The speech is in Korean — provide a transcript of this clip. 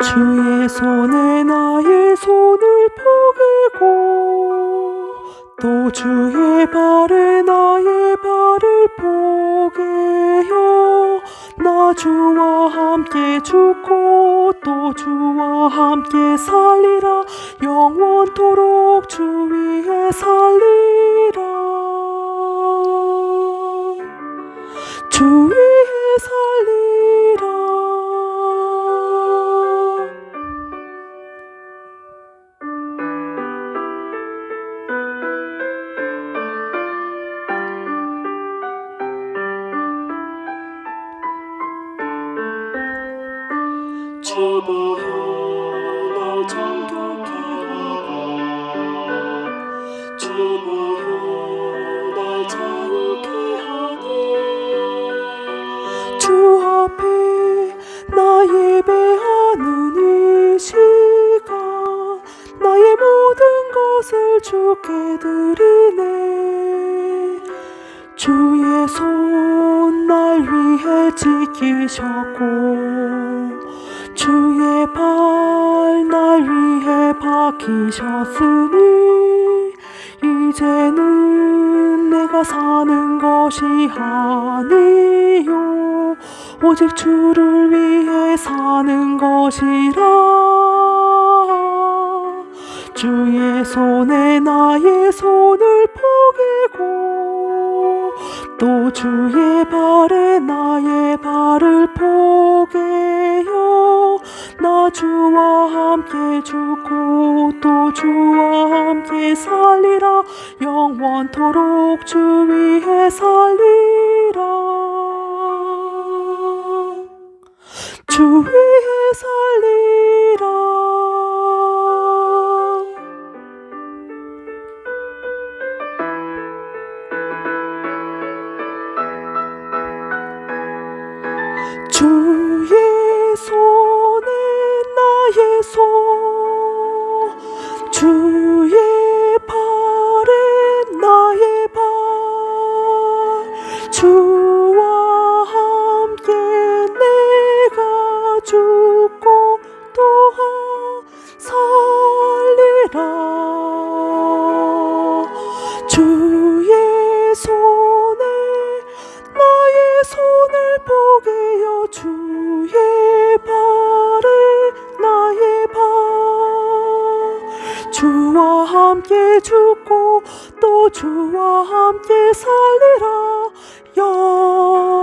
주의 손에 나의 손을 포개고 또 주의 발에 나의 발을 포개요. 나 주와 함께 죽고 또 주와 함께 살리라. 영원토록 주위 주보여 날 정결케 하고 주보여 날 자유케 하네 주 앞에 나 예배하는 이 시간 나의 모든 것을 주께 드리네 주의 손 날 위해 지키셨고 박히셨으니 이제는 내가 사는 것이 아니요. 오직 주를 위해 사는 것이라. 주의 손에 나의 손을 포개고 또 주의 발에 나의 주와 함께 죽고 또 주와 함께 살리라. 영원토록 주 위에 살리라 나 주와 함께 죽고 또 주와 함께 살리라. 영원